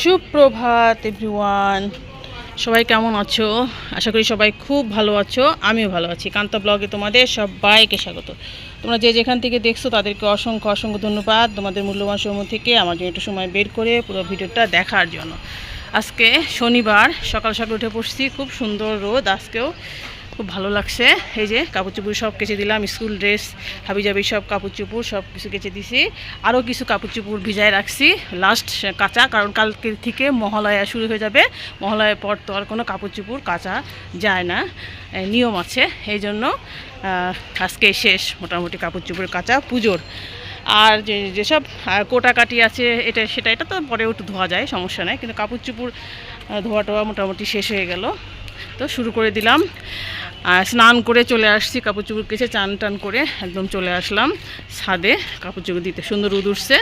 সুপ্রভাত এভরিওয়ান সবাই কেমন আছো? আশা করি সবাই খুব ভালো আছো, আমিও ভালো আছি। কান্তা ব্লগে তোমাদের সবাইকে স্বাগত। তোমরা যে যেখান থেকে দেখছ, তাদেরকে অসংখ্য অসংখ্য ধন্যবাদ। তোমাদের মূল্যবান সময় থেকে আমার জন্য একটু সময় বের করে পুরো ভিডিওটা দেখার জন্য। আজকে শনিবার, সকাল সকাল উঠে পড়ছি খুব সুন্দর রোদ আজকেও। খুব ভালো লাগছে। এই যে কাপড় সব কেচে দিলাম, স্কুল ড্রেস হাবি জাবি সব কাপড় সব কিছু কেচে দিছি। আরও কিছু কাপড় ভিজায় রাখছি লাস্ট কাঁচা, কারণ কালকে থেকে মহালয়া শুরু হয়ে যাবে। মহালয়ার পর তো আর কোনো কাপড় চুপড় কাঁচা যায় না নিয়ম আছে। এই জন্য আজকে শেষ মোটামুটি কাপড় চুপড় কাঁচা পুজোর। আর যে, যেসব কোটাকাটি আছে, এটা, সেটা, এটা তো পরেও একটু ধোয়া যায়, সমস্যা নাই। কিন্তু কাপড় চুপড় ধোয়া টোয়া মোটামুটি শেষ হয়ে গেল। তো শুরু করে দিলাম। স্নান করে চলে আসছি কাপড় চুপড় কেছে চান টান করে একদম চলে আসলাম ছাদে কাপড় চুপড় দিতে। সুন্দর রোদ উঠছে।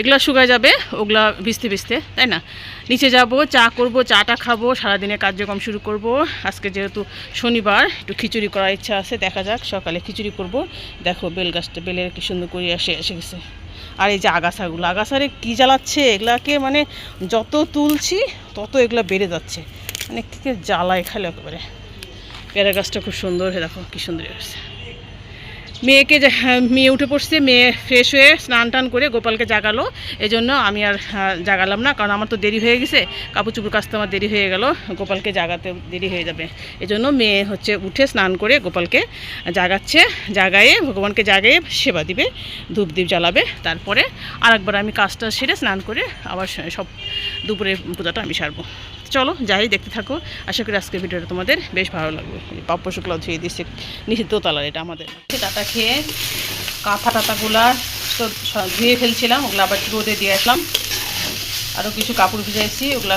এগুলো শুকায় যাবে, ওগুলা ভিজতে ভিজতে, তাই না? নিচে যাব, চা করব, চাটা খাব, সারাদিনের কার্যক্রম শুরু করব। আজকে যেহেতু শনিবার, একটু খিচুড়ি করার ইচ্ছা আছে, দেখা যাক, সকালে খিচুড়ি করব। দেখো, বেল গাছটা, বেলের কি সুন্দর করে এসে এসে গেছে। আর এই যে আগাছাগুলো, আগাছারে কী জ্বালাচ্ছে? এগুলাকে মানে যত তুলছি, তত এগুলো বেড়ে যাচ্ছে। মানে কী জ্বালায় খালি একেবারে। পেয়ারা গাছটা খুব সুন্দর হয়ে দেখো কী সুন্দর হয়েছে। মেয়েকে হ্যাঁ, মেয়ে উঠে পড়ছে মেয়ে ফ্রেশ হয়ে স্নান টান করে গোপালকে জাগালো। এই জন্য আমি আর জাগালাম না কারণ আমার তো দেরি হয়ে গেছে। কাপড় চুপড় কাচতে আমার দেরি হয়ে গেল গোপালকে জাগাতে দেরি হয়ে যাবে। এই জন্য মেয়ে হচ্ছে উঠে স্নান করে গোপালকে জাগাচ্ছে জাগায়ে ভগবানকে জাগায়ে সেবা দিবে ধূপ দ্বীপ জ্বালাবে। তারপরে আরেকবার আমি কাজটা সেরে স্নান করে আবার সব দুপুরের পূজাটা আমি সারবো। চলো, যাই, দেখতে থাকো। আশা করি আজকের ভিডিওটা তোমাদের বেশ ভালো লাগবে পাপ্য শুক্লা ধুয়ে দিচ্ছে নিচে দোতলার এটা আমাদের। টাটা খেয়ে কাঁথা টাতাগুলা ধুয়ে ফেলছিলাম, ওগুলো আবার রোদে দিয়ে আসলাম। আরও কিছু কাপড় ভিজাইছি ওগুলা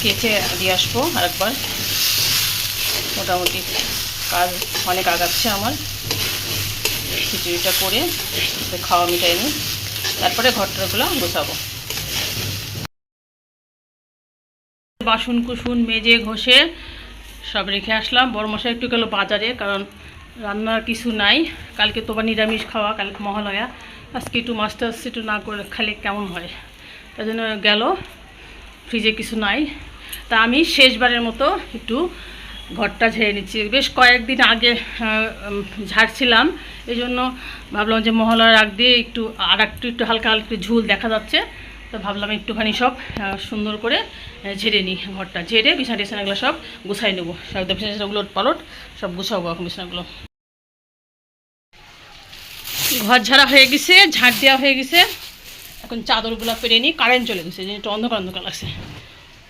কেচে দিয়ে আসব আরেকবার। মোটামুটি কাজ অনেক আগাচ্ছে আমার। খিচুড়িটা করে, খাওয়া মিটাই নিই তারপরে ঘরটাগুলো গোছাবো। বাসন কুসুন মেজে ঘষে সব রেখে আসলাম। বড় মশাই একটু গেল বাজারে, কারণ রান্নার কিছু নাই। কালকে তো আবার নিরামিষ খাওয়া, কালকে মহালয়া। আজকে একটু মাছ টাছ একটু না করে খালি কেমন হয়? তাই জন্য গেল, ফ্রিজে কিছু নাই। তা আমি শেষবারের মতো একটু ঘরটা ঝেড়ে নিচ্ছি। বেশ কয়েকদিন আগে ঝাড়ছিলাম। এই জন্য ভাবলাম যে মহালয়ার আগ দিয়ে একটু আর একটু একটু হালকা হালকা ঝুল দেখা যাচ্ছে। তো ভাবলাম একটুখানি সব সুন্দর করে ঝেড়ে নিই ঘরটা। ঝেড়ে বিছানা টিছানাগুলো সব গুছাই নেব। সব বিছানা টিছানাগুলো পালট, সব গুছাবো এখন বিছানাগুলো। ঘর ঝাড়া হয়ে গেছে ঝাঁট দেওয়া হয়ে গেছে। এখন চাদরগুলো পেরে নিই কারেন্ট চলে গেছে যে একটু অন্ধকার অন্ধকার লাগছে।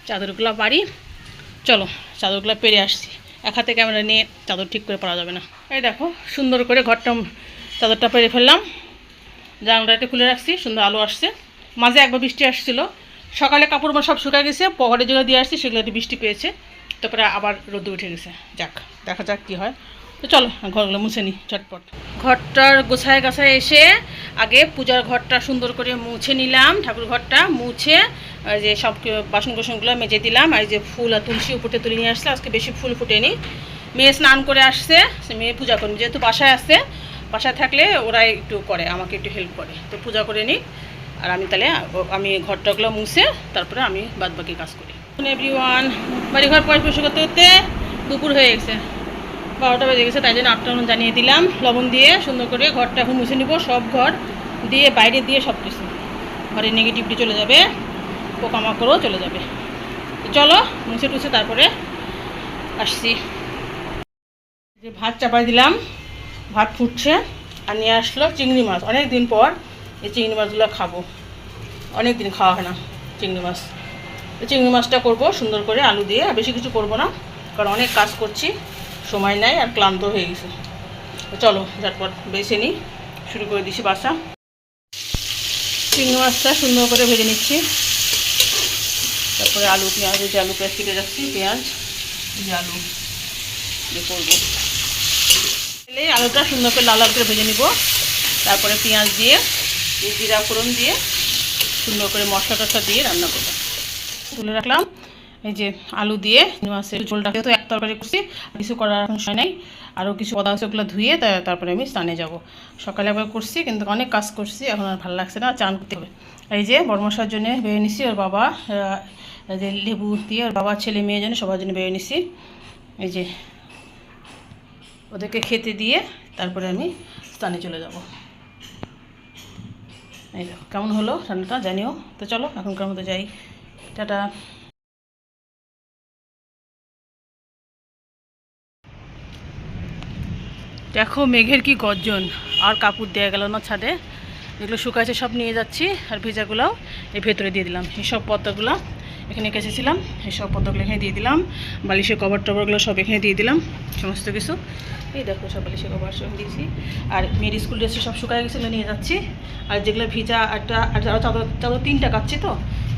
চাদরগুলো বাড়ি, চলো চাদরগুলো পেরে আসছি। এক হাতে ক্যামেরা নিয়ে চাদর ঠিক করে পারা যাবে না। এই দেখো, সুন্দর করে ঘরটা, চাদরটা পেরে ফেললাম। জানলাটা খুলে রাখছি, সুন্দর আলো আসছে। মাঝে একবার বৃষ্টি আসছিল। সকালে কাপড় আমার সব শুকায় গেছে পকেটে যেগুলো দিয়ে আসছি সেগুলো বৃষ্টি পেয়েছে। তারপরে আবার রোদে উঠে গেছে। যাক, দেখা যাক কী হয়। তো চলো, ঘরগুলো মুছে নিই চটপট। ঘরটার গোছায় গাছায় এসে আগে পূজার ঘরটা সুন্দর করে মুছে নিলাম, ঠাকুর ঘরটা মুছে যে সব বাসন কোসনগুলো মেজে দিলাম, আর যে ফুল আর তুলসী উপরে তুলে নিয়ে আসছে। আজকে বেশি ফুল ফুটেনি। মেয়ে স্নান করে আসছে, সে মেয়ে পূজা করবে। যেহেতু বাসায় আসছে বাসায় থাকলে ওরাই একটু করে, আমাকে একটু হেল্প করে। তো পূজা করে নিই আর আমি তাহলে আমি ঘরটাগুলো মুছে তারপরে আমি বাদ বাকি কাজ করি। এভরি ওয়ান বাড়িঘর পরিষ্কার করতে করতে দুপুর হয়ে গেছে। বারোটা বেজে গেছে, তাই জন্য আটটা জানিয়ে দিলাম, লবণ দিয়ে সুন্দর করে ঘরটা এখন মুছে নিব, সব ঘর দিয়ে, বাইরে দিয়ে সব কিছু। ঘরের নেগেটিভটি চলে যাবে, পোকামাকড়ও চলে যাবে। চলো, মুছে টুছে তারপরে আসছি। যে ভাত চাপাই দিলাম, ভাত ফুটছে, আর নিয়ে আসলো চিংড়ি মাছ। অনেক দিন পর এই চিংড়ি মাছগুলো খাব। অনেক দিন খাওয়া হয় না চিংড়ি মাছ। তো চিংড়ি মাছটা করব সুন্দর করে আলু দিয়ে, আর বেশি কিছু করব না, কারণ অনেক কাজ করছি, সময় নাই আর ক্লান্ত হয়ে গেছে। চলো, ঝটপট বেছে নিই, শুরু করে দিছি বাসা। চিংড়ি মাছটা সুন্দর করে ভেজে নিচ্ছি। তারপরে আলু, পেঁয়াজ, এই যে আলু পেঁয়াজ কেটে রাখছি, পেঁয়াজ, এই যে আলু দিয়ে করব। আলুটা সুন্দর করে লাল লাল করে ভেজে নিব। তারপরে পেঁয়াজ দিয়ে এই জিরা ফোড়ন দিয়ে সুন্দর করে মশলা টশলা দিয়ে রান্না করব। তুলে রাখলাম। এই যে আলু দিয়ে মাছের ঝোলটাকে তো এক তরকারি করছি কিছু করার এখন সময় নাই। আরও কিছু পদা আছে ওগুলো ধুয়ে তারপরে আমি স্নানে যাব। সকালে একবার করছি, কিন্তু অনেক কাজ করছি, এখন আর ভালো লাগছে না, চান করতে হবে। এই যে বর্মশার জন্য বেয়ে নিছি ওর বাবা যে লেবু দিয়ে ওর বাবা, ছেলে মেয়ের জন্য সবার জন্য বেয়ে নিছি। এই যে ওদেরকে খেতে দিয়ে তারপরে আমি স্থানে চলে যাব। কেমন হলো রান্নাটা জানিও। তো চলো, এখনকার মতো যাই। টাটা। দেখো মেঘের কি গর্জন। আর কাপড় দেওয়া গেল না ছাদে। এগুলো শুকাইছে সব নিয়ে যাচ্ছি, আর ভেজাগুলোও এই ভেতরে দিয়ে দিলাম। এই সব পদ্মাগুলো এখানে কেচেছিলাম সব পদ্মাগুলো এখানে দিয়ে দিলাম, বালিশের কভার টভারগুলো সব এখানে দিয়ে দিলাম, সমস্ত কিছু। এই দেখো সব বালিশের কভার সব দিয়েছি। আর মেয়ের স্কুল ড্রেসে সব শুকায় গেছিল, নিয়ে যাচ্ছি। আর যেগুলো ভিজা, একটা, আর আরও চাদর চাদর তিনটা কাচ্ছি তো,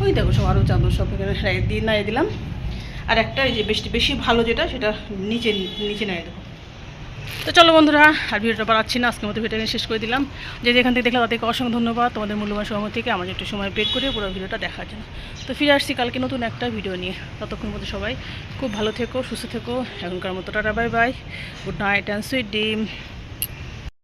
ওই দেখো সব আরও চাদর সব এখানে দিয়ে নাড়িয়ে দিলাম। আর একটা যে বেশি বেশি ভালো যেটা, সেটা নিচে নিচে নাড়িয়ে দেবো। তো চলো বন্ধুরা, আর ভিডিওটা বাড়াচ্ছি না আজকে মতো ভিডিওটা শেষ করে দিলাম। যে যেখান থেকে দেখলাম, তাদেরকে অসংখ্য ধন্যবাদ। তোমাদের মূল্যবান সময় থেকে আমার একটু সময় বের করে পুরো ভিডিওটা দেখার জন্য। তো ফিরে আসছি কালকে নতুন একটা ভিডিও নিয়ে। ততক্ষণ মতো সবাই খুব ভালো থেকো, সুস্থ থেকো। এখনকার মতো tata, bye bye. Good night and sweet dreams